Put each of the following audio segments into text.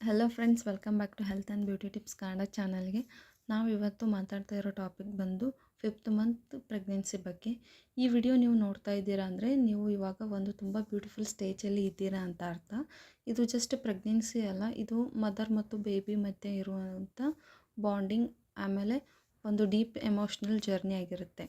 Hello friends welcome back to health and beauty tips Kannada ಚಾನಲ್ಗೆ ನಾವು ಇವತ್ತು ಮಾತಾಡ್ತಾ ಇರೋ ಟಾಪಿಕ್ ಬಂದು ಫಿಫ್ತ್ ಮಂತ್ ಪ್ರೆಗ್ನೆನ್ಸಿ ಬಗ್ಗೆ. ಈ ವಿಡಿಯೋ ನೀವು ನೋಡ್ತಾ ಇದ್ದೀರಾ ಅಂದರೆ ನೀವು ಇವಾಗ ಒಂದು ತುಂಬ ಬ್ಯೂಟಿಫುಲ್ ಸ್ಟೇಜಲ್ಲಿ ಇದ್ದೀರಾ ಅಂತ ಅರ್ಥ. ಇದು ಜಸ್ಟ್ ಪ್ರೆಗ್ನೆನ್ಸಿ ಅಲ್ಲ, ಇದು ಮದರ್ ಮತ್ತು ಬೇಬಿ ಮಧ್ಯೆ ಇರುವಂಥ ಬಾಂಡಿಂಗ್ ಆಮೇಲೆ ಒಂದು ಡೀಪ್ ಎಮೋಷ್ನಲ್ ಜರ್ನಿ ಆಗಿರುತ್ತೆ.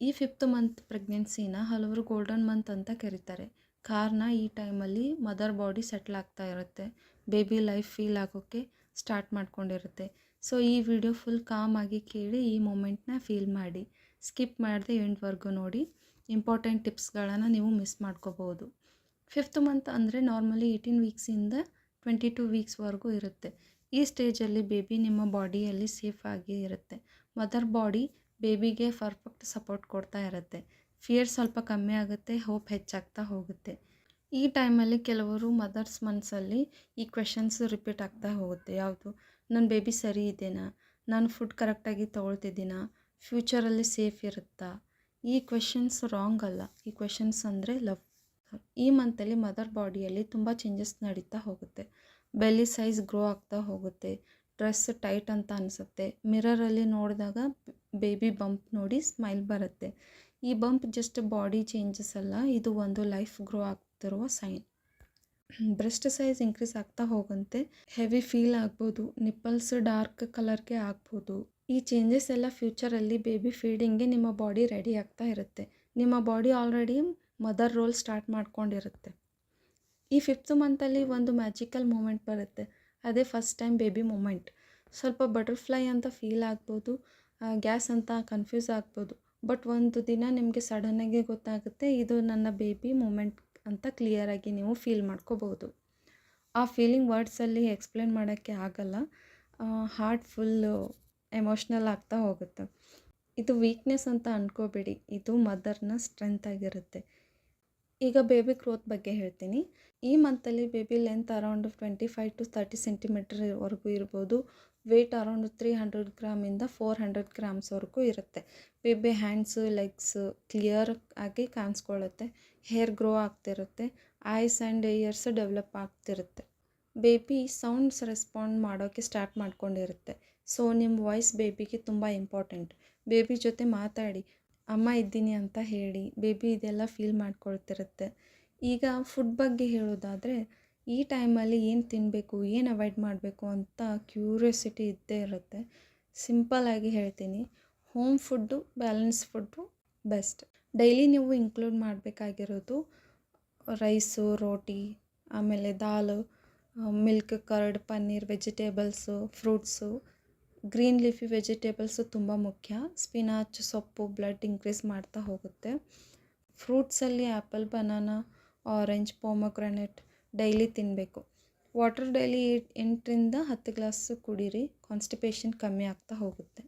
ಈ ಫಿಫ್ತ್ ಮಂತ್ ಪ್ರೆಗ್ನೆನ್ಸಿನ ಹಲವರು ಗೋಲ್ಡನ್ ಮಂತ್ ಅಂತ ಕರೀತಾರೆ. ಕಾರಣ ಈ ಟೈಮಲ್ಲಿ ಮದರ್ ಬಾಡಿ ಸೆಟ್ಲ್ ಆಗ್ತಾ ಇರುತ್ತೆ. ಬೇಬಿ ಲೈಫ್ ಫೀಲ್ ಆಗೋಕ್ಕೆ ಸ್ಟಾರ್ಟ್ ಮಾಡ್ಕೊಂಡಿರುತ್ತೆ. ಸೊ, ಈ ವಿಡಿಯೋ ಫುಲ್ ಕಾಮ್ ಆಗಿ ಕೇಳಿ ಈ ಮೂಮೆಂಟ್ನ ಫೀಲ್ ಮಾಡಿ. ಸ್ಕಿಪ್ ಮಾಡದೆ ಎಂಡ್ವರೆಗೂ ನೋಡಿ. ಇಂಪಾರ್ಟೆಂಟ್ ಟಿಪ್ಸ್ಗಳನ್ನು ನೀವು ಮಿಸ್ ಮಾಡ್ಕೋಬೋದು. ಫಿಫ್ತ್ ಮಂತ್ ಅಂದರೆ ನಾರ್ಮಲಿ ಏಯ್ಟೀನ್ ವೀಕ್ಸಿಂದ ಟ್ವೆಂಟಿ ಟೂ ವೀಕ್ಸ್ವರೆಗೂ ಇರುತ್ತೆ. ಈ ಸ್ಟೇಜಲ್ಲಿ ಬೇಬಿ ನಿಮ್ಮ ಬಾಡಿಯಲ್ಲಿ ಸೇಫ್ ಆಗಿ ಇರುತ್ತೆ. ಮದರ್ ಬಾಡಿ ಬೇಬಿಗೆ ಪರ್ಫೆಕ್ಟ್ ಸಪೋರ್ಟ್ ಕೊಡ್ತಾ ಇರುತ್ತೆ. ಫಿಯರ್ ಸ್ವಲ್ಪ ಕಮ್ಮಿ ಆಗುತ್ತೆ ಹೋಪ್ ಹೆಚ್ಚಾಗ್ತಾ ಹೋಗುತ್ತೆ. ಈ ಟೈಮಲ್ಲಿ ಕೆಲವರು ಮದರ್ಸ್ ಮನಸ್ಸಲ್ಲಿ ಈ ಕ್ವೆಶನ್ಸ್ ರಿಪೀಟ್ ಆಗ್ತಾ ಹೋಗುತ್ತೆ. ಯಾವುದು? ನನ್ನ ಬೇಬಿ ಸರಿ ಇದೆಯಾ ನಾನು ಫುಡ್ ಕರೆಕ್ಟಾಗಿ ತೊಗೊಳ್ತಿದ್ದೀನಾ? ಫ್ಯೂಚರಲ್ಲಿ ಸೇಫ್ ಇರುತ್ತಾ? ಈ ಕ್ವೆಶನ್ಸ್ ರಾಂಗ್ ಅಲ್ಲ. ಈ ಕ್ವೆಶನ್ಸ್ ಅಂದರೆ ಲವ್. ಈ ಮಂತಲ್ಲಿ ಮದರ್ ಬಾಡಿಯಲ್ಲಿ ತುಂಬ ಚೇಂಜಸ್ ನಡೀತಾ ಹೋಗುತ್ತೆ. ಬೆಲ್ಲಿ ಸೈಜ್ ಗ್ರೋ ಆಗ್ತಾ ಹೋಗುತ್ತೆ. ಡ್ರೆಸ್ ಟೈಟ್ ಅಂತ ಅನಿಸುತ್ತೆ. ಮಿರರಲ್ಲಿ ನೋಡಿದಾಗ ಬೇಬಿ ಬಂಪ್ ನೋಡಿ ಸ್ಮೈಲ್ ಬರುತ್ತೆ. ಈ ಬಂಪ್ ಜಸ್ಟ್ ಬಾಡಿ ಚೇಂಜಸ್ ಅಲ್ಲ. ಇದು ಒಂದು ಲೈಫ್ ಗ್ರೋ ಆಗ್ತಿರುವ ಸೈನ್ ಬ್ರೆಸ್ಟ್ ಸೈಜ್ ಇನ್ಕ್ರೀಸ್ ಆಗ್ತಾ ಹೋಗಂತೆ. ಹೆವಿ ಫೀಲ್ ಆಗ್ಬೋದು. ನಿಪ್ಪಲ್ಸ್ ಡಾರ್ಕ್ ಕಲರ್ಗೆ ಆಗ್ಬೋದು. ಈ ಚೇಂಜಸ್ ಎಲ್ಲ ಫ್ಯೂಚರಲ್ಲಿ ಬೇಬಿ ಫೀಡಿಂಗ್ಗೆ ನಿಮ್ಮ ಬಾಡಿ ರೆಡಿ ಆಗ್ತಾ ಇರುತ್ತೆ. ನಿಮ್ಮ body already mother role start ಮಾಡ್ಕೊಂಡಿರುತ್ತೆ. ಈ ಫಿಫ್ತ್ ಮಂತಲ್ಲಿ ಒಂದು ಮ್ಯಾಜಿಕಲ್ ಮೂಮೆಂಟ್ ಬರುತ್ತೆ. ಅದೇ ಫಸ್ಟ್ ಟೈಮ್ ಬೇಬಿ ಮೂಮೆಂಟ್ ಸ್ವಲ್ಪ ಬಟರ್ಫ್ಲೈ ಅಂತ ಫೀಲ್ ಆಗ್ಬೋದು. ಗ್ಯಾಸ್ ಅಂತ ಕನ್ಫ್ಯೂಸ್ ಆಗ್ಬೋದು. ಬಟ್ ಒಂದು ದಿನ ನಿಮಗೆ ಸಡನ್ನಾಗಿ ಗೊತ್ತಾಗುತ್ತೆ, ಇದು ನನ್ನ ಬೇಬಿ ಮೂಮೆಂಟ್ ಅಂತ ಕ್ಲಿಯರಾಗಿ ನೀವು ಫೀಲ್ ಮಾಡ್ಕೋಬೋದು. ಆ ಫೀಲಿಂಗ್ ವರ್ಡ್ಸಲ್ಲಿ ಎಕ್ಸ್ಪ್ಲೇನ್ ಮಾಡೋಕ್ಕೆ ಆಗಲ್ಲ. ಹಾರ್ಟ್ ಫುಲ್ಲು ಎಮೋಷ್ನಲ್ ಆಗ್ತಾ ಹೋಗುತ್ತೆ. ಇದು ವೀಕ್ನೆಸ್ ಅಂತ ಅಂದ್ಕೋಬೇಡಿ ಇದು ಮದರ್ನ ಸ್ಟ್ರೆಂತ್ ಆಗಿರುತ್ತೆ. ಈಗ ಬೇಬಿ ಗ್ರೋತ್ ಬಗ್ಗೆ ಹೇಳ್ತೀನಿ. ಈ ಮಂತಲ್ಲಿ baby length around twenty five to thirty ಸೆಂಟಿಮೀಟರ್ವರೆಗೂ ಇರ್ಬೋದು. ವೆಯ್ಟ್ ಅರೌಂಡ್ ತ್ರೀ ಹಂಡ್ರೆಡ್ ಗ್ರಾಮಿಂದ ಫೋರ್ ಹಂಡ್ರೆಡ್ ಗ್ರಾಮ್ಸ್ವರೆಗೂ ಇರುತ್ತೆ. ಬೇಬಿ ಹ್ಯಾಂಡ್ಸು ಲೆಗ್ಸು ಕ್ಲಿಯರ್ ಆಗಿ ಕಾಣಿಸ್ಕೊಳ್ಳುತ್ತೆ. ಹೇರ್ ಗ್ರೋ ಆಗ್ತಿರುತ್ತೆ. ಐಸ್ ಆ್ಯಂಡ್ ಇಯರ್ಸ್ ಡೆವಲಪ್ ಆಗ್ತಿರುತ್ತೆ. ಬೇಬಿ ಸೌಂಡ್ಸ್ ರೆಸ್ಪಾಂಡ್ ಮಾಡೋಕ್ಕೆ ಸ್ಟಾರ್ಟ್ ಮಾಡ್ಕೊಂಡಿರುತ್ತೆ. ಸೊ ನಿಮ್ಮ ವಾಯ್ಸ್ ಬೇಬಿಗೆ ತುಂಬ ಇಂಪಾರ್ಟೆಂಟ್ ಬೇಬಿ ಜೊತೆ ಮಾತಾಡಿ, ಅಮ್ಮ ಇದ್ದೀನಿ ಅಂತ ಹೇಳಿ. ಬೇಬಿ ಇದೆಲ್ಲ ಫೀಲ್ ಮಾಡ್ಕೊಳ್ತಿರುತ್ತೆ. ಈಗ ಫುಡ್ ಬಗ್ಗೆ ಹೇಳೋದಾದರೆ ಈ ಟೈಮಲ್ಲಿ ಏನು ತಿನ್ನಬೇಕು ಏನು ಅವಾಯ್ಡ್ ಮಾಡಬೇಕು ಅಂತ ಕ್ಯೂರಿಯಾಸಿಟಿ ಇದ್ದೇ ಇರುತ್ತೆ. ಸಿಂಪಲ್ಲಾಗಿ ಹೇಳ್ತೀನಿ. Home food, balance food best. Daily ನೀವು ಇನ್ಕ್ಲೂಡ್ ಮಾಡಬೇಕಾಗಿರೋದು ರೈಸು, ರೋಟಿ, ಆಮೇಲೆ ದಾಲು, milk, curd, paneer, vegetables, fruits. Green leafy vegetables ತುಂಬ ಮುಖ್ಯ. ಸ್ಪಿನಾಚ್, ಸೊಪ್ಪು, ಬ್ಲಡ್ ಇನ್ಕ್ರೀಸ್ ಮಾಡ್ತಾ ಹೋಗುತ್ತೆ. ಫ್ರೂಟ್ಸಲ್ಲಿ apple, banana, orange, pomegranate daily ತಿನ್ನಬೇಕು ವಾಟರ್ ಡೈಲಿ ಎಂಟರಿಂದ ಹತ್ತು ಗ್ಲಾಸ್ ಕುಡೀರಿ. ಕಾನ್ಸ್ಟಿಪೇಷನ್ ಕಮ್ಮಿ ಆಗ್ತಾ ಹೋಗುತ್ತೆ.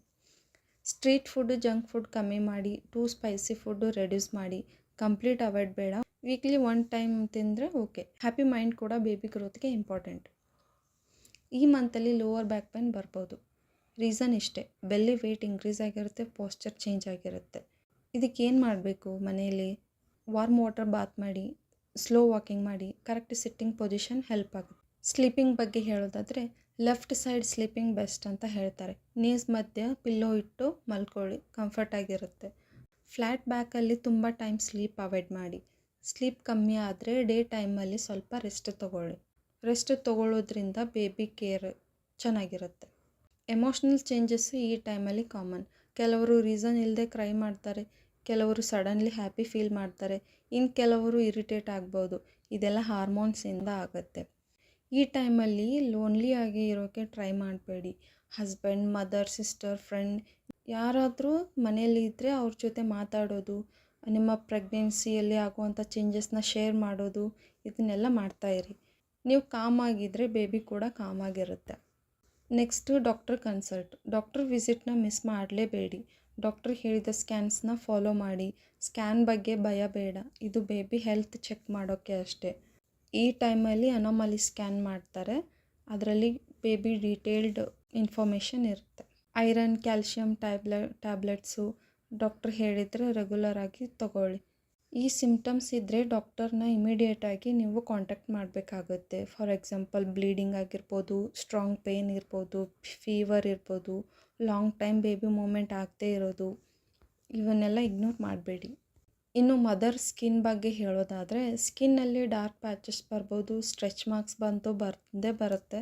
ಸ್ಟ್ರೀಟ್ ಫುಡ್, ಜಂಕ್ ಫುಡ್ ಕಮ್ಮಿ ಮಾಡಿ, ಟೂ ಸ್ಪೈಸಿ ಫುಡ್ಡು ರೆಡ್ಯೂಸ್ ಮಾಡಿ, ಕಂಪ್ಲೀಟ್ ಅವಾಯ್ಡ್ ಬೇಡ. ವೀಕ್ಲಿ ಒನ್ ಟೈಮ್ ತಿಂದರೆ ಓಕೆ. ಹ್ಯಾಪಿ ಮೈಂಡ್ ಕೂಡ ಬೇಬಿ ಗ್ರೋತ್ಗೆ ಇಂಪಾರ್ಟೆಂಟ್. ಈ ಮಂತಲ್ಲಿ ಲೋವರ್ ಬ್ಯಾಕ್ ಪೇನ್ ಬರ್ಬೋದು. ರೀಸನ್ ಇಷ್ಟೇ. ಬೆಲ್ಲಿ ವೆಯ್ಟ್ ಇನ್ಕ್ರೀಸ್ ಆಗಿರುತ್ತೆ, ಪೋಸ್ಚರ್ ಚೇಂಜ್ ಆಗಿರುತ್ತೆ. ಇದಕ್ಕೇನು ಮಾಡಬೇಕು ಮನೆಯಲ್ಲಿ ವಾರ್ಮ್ ವಾಟರ್ ಬಾತ್ ಮಾಡಿ ಸ್ಲೋ ವಾಕಿಂಗ್ ಮಾಡಿ ಕರೆಕ್ಟ್ ಸಿಟ್ಟಿಂಗ್ ಪೊಸಿಷನ್ ಹೆಲ್ಪ್ ಆಗುತ್ತೆ. ಸ್ಲೀಪಿಂಗ್ ಬಗ್ಗೆ ಹೇಳೋದಾದರೆ ಲೆಫ್ಟ್ ಸೈಡ್ ಸ್ಲೀಪಿಂಗ್ ಬೆಸ್ಟ್ ಅಂತ ಹೇಳ್ತಾರೆ. ನೀಸ್ ಮಧ್ಯ ಪಿಲ್ಲೋ ಇಟ್ಟು ಮಲ್ಕೊಳ್ಳಿ ಕಂಫರ್ಟ್ ಆಗಿರುತ್ತೆ. ಫ್ಲ್ಯಾಟ್ ಬ್ಯಾಕಲ್ಲಿ ತುಂಬ ಟೈಮ್ ಸ್ಲೀಪ್ ಅವಾಯ್ಡ್ ಮಾಡಿ. ಸ್ಲೀಪ್ ಕಮ್ಮಿ ಆದರೆ ಡೇ ಟೈಮಲ್ಲಿ ಸ್ವಲ್ಪ ರೆಸ್ಟ್ ತೊಗೊಳ್ಳಿ. ರೆಸ್ಟ್ ತೊಗೊಳ್ಳೋದ್ರಿಂದ ಬೇಬಿ ಕೇರ್ ಚೆನ್ನಾಗಿರುತ್ತೆ. ಎಮೋಷ್ನಲ್ ಚೇಂಜಸ್ಸು ಈ ಟೈಮಲ್ಲಿ ಕಾಮನ್ ಕೆಲವರು ರೀಸನ್ ಇಲ್ಲದೆ ಕ್ರೈ ಮಾಡ್ತಾರೆ ಕೆಲವರು ಸಡನ್ಲಿ ಹ್ಯಾಪಿ ಫೀಲ್ ಮಾಡ್ತಾರೆ. ಇನ್ನು ಕೆಲವರು ಇರಿಟೇಟ್ ಆಗ್ಬೋದು. ಇದೆಲ್ಲ ಹಾರ್ಮೋನ್ಸಿಂದ ಆಗುತ್ತೆ. ಈ ಟೈಮಲ್ಲಿ ಆಗಿ ಇರೋಕ್ಕೆ ಟ್ರೈ ಮಾಡಬೇಡಿ. ಹಸ್ಬೆಂಡ್, ಮದರ್, ಸಿಸ್ಟರ್, ಫ್ರೆಂಡ್ ಯಾರಾದರೂ ಮನೆಯಲ್ಲಿ ಇದ್ದರೆ ಅವ್ರ ಜೊತೆ ಮಾತಾಡೋದು, ನಿಮ್ಮ ಪ್ರೆಗ್ನೆನ್ಸಿಯಲ್ಲಿ ಆಗುವಂಥ ಚೇಂಜಸ್ನ ಶೇರ್ ಮಾಡೋದು, ಇದನ್ನೆಲ್ಲ ಮಾಡ್ತಾಯಿರಿ ನೀವು ಕಾಮಾಗಿದ್ದರೆ ಬೇಬಿ ಕೂಡ ಕಾಮಾಗಿರುತ್ತೆ ನೆಕ್ಸ್ಟು ಡಾಕ್ಟರ್ ಕನ್ಸಲ್ಟ್. ಡಾಕ್ಟರ್ ವಿಸಿಟ್ನ ಮಿಸ್ ಮಾಡಲೇಬೇಡಿ. ಡಾಕ್ಟ್ರ್ ಹೇಳಿದ ಸ್ಕ್ಯಾನ್ಸ್ನ ಫಾಲೋ ಮಾಡಿ. ಸ್ಕ್ಯಾನ್ ಬಗ್ಗೆ ಭಯ ಬೇಡ. ಇದು ಬೇಬಿ ಹೆಲ್ತ್ ಚೆಕ್ ಮಾಡೋಕ್ಕೆ ಅಷ್ಟೇ. ಈ ಟೈಮಲ್ಲಿ ಅನೋಮಲಿ ಸ್ಕ್ಯಾನ್ ಮಾಡ್ತಾರೆ. ಅದರಲ್ಲಿ ಬೇಬಿ ಡೀಟೇಲ್ಡ್ ಇನ್ಫಾರ್ಮೇಷನ್ ಇರುತ್ತೆ. ಐರನ್, ಕ್ಯಾಲ್ಶಿಯಂ ಟ್ಯಾಬ್ಲೆ, ಟ್ಯಾಬ್ಲೆಟ್ಸು ಡಾಕ್ಟ್ರ್ ಹೇಳಿದರೆ ರೆಗ್ಯುಲರ್ ಆಗಿ ತಗೊಳ್ಳಿ. ಈ ಸಿಂಪ್ಟಮ್ಸ್ ಇದ್ದರೆ ಡಾಕ್ಟರ್ನ ಇಮಿಡಿಯೇಟಾಗಿ ನೀವು ಕಾಂಟ್ಯಾಕ್ಟ್ ಮಾಡಬೇಕಾಗುತ್ತೆ. ಫಾರ್ ಎಕ್ಸಾಂಪಲ್, ಬ್ಲೀಡಿಂಗ್ ಆಗಿರ್ಬೋದು, ಸ್ಟ್ರಾಂಗ್ ಪೇಯ್ನ್ ಇರ್ಬೋದು, ಫೀವರ್ ಇರ್ಬೋದು ಲಾಂಗ್ ಟೈಮ್ ಬೇಬಿ ಮೂಮೆಂಟ್ ಆಗದೇ ಇರೋದು. ಇವನ್ನೆಲ್ಲ ಇಗ್ನೋರ್ ಮಾಡಬೇಡಿ. ಇನ್ನು ಮದರ್ ಸ್ಕಿನ್ ಬಗ್ಗೆ ಹೇಳೋದಾದರೆ, ಸ್ಕಿನ್ನಲ್ಲಿ ಡಾರ್ಕ್ ಪ್ಯಾಚಸ್ ಬರ್ಬೋದು, ಸ್ಟ್ರೆಚ್ ಮಾರ್ಕ್ಸ್ ಬಂತು ಬಂದೇ ಬರುತ್ತೆ.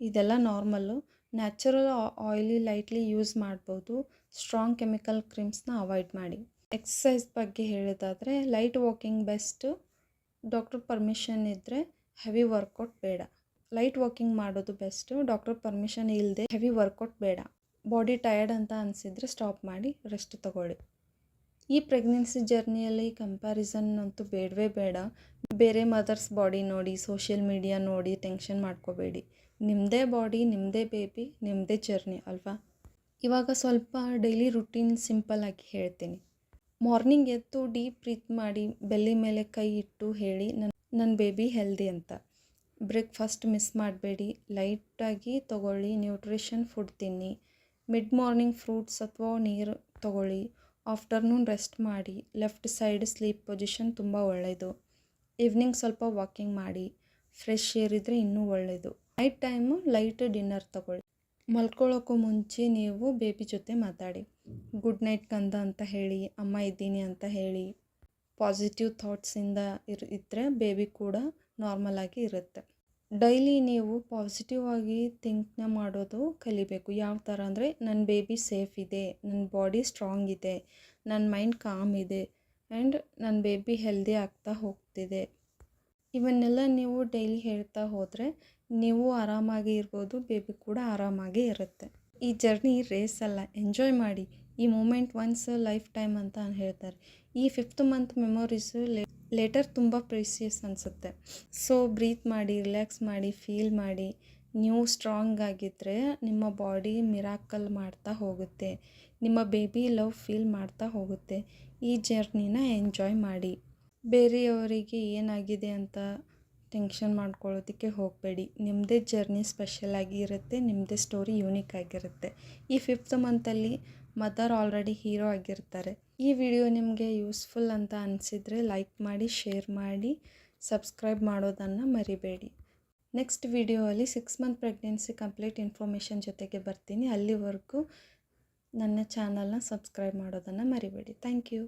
ಇದೆಲ್ಲ normal. Natural oily lightly use ಮಾಡ್ಬೋದು. ಸ್ಟ್ರಾಂಗ್ ಕೆಮಿಕಲ್ ಕ್ರೀಮ್ಸ್ನ ಅವಾಯ್ಡ್ ಮಾಡಿ. ಎಕ್ಸಸೈಸ್ ಬಗ್ಗೆ ಹೇಳೋದಾದರೆ, light walking best. Doctor permission ಇದ್ದರೆ ಹೆವಿ ವರ್ಕೌಟ್ ಬೇಡ. ಲೈಟ್ ವಾಕಿಂಗ್ ಮಾಡೋದು ಬೆಸ್ಟು. ಡಾಕ್ಟರ್ ಪರ್ಮಿಷನ್ ಇಲ್ಲದೆ ಹೆವಿ ವರ್ಕೌಟ್ ಬೇಡ. ಬಾಡಿ ಟಯರ್ಡ್ ಅಂತ ಅನಿಸಿದರೆ ಸ್ಟಾಪ್ ಮಾಡಿ ರೆಸ್ಟ್ ತಗೊಳ್ಳಿ. ಈ ಪ್ರೆಗ್ನೆನ್ಸಿ ಜರ್ನಿಯಲ್ಲಿ ಕಂಪ್ಯಾರಿಸನ್ ಅಂತೂ ಬೇಡವೇ ಬೇಡ. ಬೇರೆ ಮದರ್ಸ್ ಬಾಡಿ ನೋಡಿ ಸೋಷಿಯಲ್ ಮೀಡಿಯಾ ನೋಡಿ ಟೆನ್ಷನ್ ಮಾಡ್ಕೋಬೇಡಿ. ನಿಮ್ಮದೇ ಬಾಡಿ ನಿಮ್ಮದೇ ಬೇಬಿ ನಿಮ್ಮದೇ ಜರ್ನಿ ಅಲ್ವಾ? ಇವಾಗ ಸ್ವಲ್ಪ ಡೈಲಿ ರುಟೀನ್ ಆಗಿ ಹೇಳ್ತೀನಿ. ಮಾರ್ನಿಂಗ್ ಎದ್ದು ಡೀಪ್ ಬ್ರೀತ್ ಮಾಡಿ ಬೆಲ್ಲಿ ಮೇಲೆ ಕೈ ಇಟ್ಟು ಹೇಳಿ ನನ್ನ ನನ್ನ ಬೇಬಿ ಹೆಲ್ದಿ ಅಂತ. ಬ್ರೇಕ್ಫಾಸ್ಟ್ ಮಿಸ್ ಮಾಡಬೇಡಿ. ಲೈಟಾಗಿ ತೊಗೊಳ್ಳಿ ನ್ಯೂಟ್ರಿಷನ್ ಫುಡ್ ತಿನ್ನಿ. ಮಿಡ್ ಮಾರ್ನಿಂಗ್ ಫ್ರೂಟ್ಸ್ ಅಥವಾ ನೀರು ತೊಗೊಳ್ಳಿ. ಆಫ್ಟರ್ನೂನ್ ರೆಸ್ಟ್ ಮಾಡಿ. ಲೆಫ್ಟ್ ಸೈಡ್ ಸ್ಲೀಪ್ ಪೊಸಿಷನ್ ತುಂಬ ಒಳ್ಳೆಯದು ಈವ್ನಿಂಗ್ ಸ್ವಲ್ಪ ವಾಕಿಂಗ್ ಮಾಡಿ. ಫ್ರೆಶ್ ಏರ್ ಇದ್ದರೆ ಇನ್ನೂ ಒಳ್ಳೆಯದು ನೈಟ್ ಟೈಮು ಲೈಟ್ ಡಿನ್ನರ್ ತಗೊಳ್ಳಿ. ಮಲ್ಕೊಳ್ಳೋಕ್ಕೂ ಮುಂಚೆ ನೀವು ಬೇಬಿ ಜೊತೆ ಮಾತಾಡಿ. ಗುಡ್ ನೈಟ್ ಕಂದ ಅಂತ ಹೇಳಿ, ಅಮ್ಮ ಇದ್ದೀನಿ ಅಂತ ಹೇಳಿ. ಪಾಸಿಟಿವ್ ಥಾಟ್ಸಿಂದ ಇರ್ ಇದ್ದರೆ ಬೇಬಿ ಕೂಡ ನಾರ್ಮಲ್ ಆಗಿ ಇರುತ್ತೆ. ಡೈಲಿ ನೀವು ಪಾಸಿಟಿವ್ ಆಗಿ ಥಿಂಕ್ನ ಮಾಡೋದು ಕಲಿಬೇಕು. ಯಾವ ಥರ ಅಂದರೆ ನನ್ನ ಬೇಬಿ ಸೇಫ್ ಇದೆ ನನ್ನ ಬಾಡಿ ಸ್ಟ್ರಾಂಗ್ ಇದೆ ನನ್ನ ಮೈಂಡ್ ಕಾಮ್ ಇದೆ ಆ್ಯಂಡ್ ನನ್ನ ಬೇಬಿ ಹೆಲ್ದಿ ಆಗ್ತಾ ಹೋಗ್ತಿದೆ. ಇವನ್ನೆಲ್ಲ ನೀವು ಡೈಲಿ ಹೇಳ್ತಾ ಹೋದರೆ, ನೀವು ಆರಾಮಾಗಿ ಇರ್ಬೋದು, ಬೇಬಿ ಕೂಡ ಆರಾಮಾಗಿ ಇರುತ್ತೆ. ಈ ಜರ್ನಿ ರೇಸ್ ಅಲ್ಲ ಎಂಜಾಯ್ ಮಾಡಿ. ಈ ಮೂಮೆಂಟ್ ಒನ್ಸ್ ಲೈಫ್ ಟೈಮ್ ಅಂತ ಹೇಳ್ತಾರೆ. ಈ ಫಿಫ್ತ್ ಮಂತ್ ಮೆಮೊರೀಸು ಲೇಟರ್ ತುಂಬ ಪ್ರೀಸಿಯಸ್ ಅನಿಸುತ್ತೆ. ಸೊ, ಬ್ರೀತ್ ಮಾಡಿ, ರಿಲ್ಯಾಕ್ಸ್ ಮಾಡಿ, ಫೀಲ್ ಮಾಡಿ, ನೀವು ಸ್ಟ್ರಾಂಗ್ ಆಗಿದ್ದರೆ ನಿಮ್ಮ ಬಾಡಿ ಮಿರಾಕಲ್ ಮಾಡ್ತಾ ಹೋಗುತ್ತೆ. ನಿಮ್ಮ ಬೇಬಿ ಲವ್ ಫೀಲ್ ಮಾಡ್ತಾ ಹೋಗುತ್ತೆ. ಈ ಜರ್ನಿನ ಎಂಜಾಯ್ ಮಾಡಿ. ಬೇರೆಯವರಿಗೆ ಏನಾಗಿದೆ ಅಂತ ಟೆನ್ಷನ್ ಮಾಡ್ಕೊಳ್ಳೋದಕ್ಕೆ ಹೋಗಬೇಡಿ. ನಿಮ್ಮದೇ ಜರ್ನಿ ಸ್ಪೆಷಲ್ ಆಗಿರುತ್ತೆ ನಿಮ್ಮದೇ ಸ್ಟೋರಿ ಯೂನಿಕ್ ಆಗಿರುತ್ತೆ. ಈ ಫಿಫ್ತ್ ಮಂತಲ್ಲಿ ಮದರ್ ಆಲ್ರೆಡಿ ಹೀರೋ ಆಗಿರ್ತಾರೆ. ಈ ವಿಡಿಯೋ ನಿಮಗೆ ಯೂಸ್ಫುಲ್ ಅಂತ ಅನಿಸಿದರೆ ಲೈಕ್ ಮಾಡಿ, ಶೇರ್ ಮಾಡಿ, ಸಬ್ಸ್ಕ್ರೈಬ್ ಮಾಡೋದನ್ನು ಮರಿಬೇಡಿ. Next ವಿಡಿಯೋಲ್ಲಿ six month pregnancy complete information ಜೊತೆಗೆ ಬರ್ತೀನಿ. ಅಲ್ಲಿವರೆಗೂ ನನ್ನ ಚಾನಲ್ನ ಸಬ್ಸ್ಕ್ರೈಬ್ ಮಾಡೋದನ್ನು ಮರಿಬೇಡಿ. Thank you.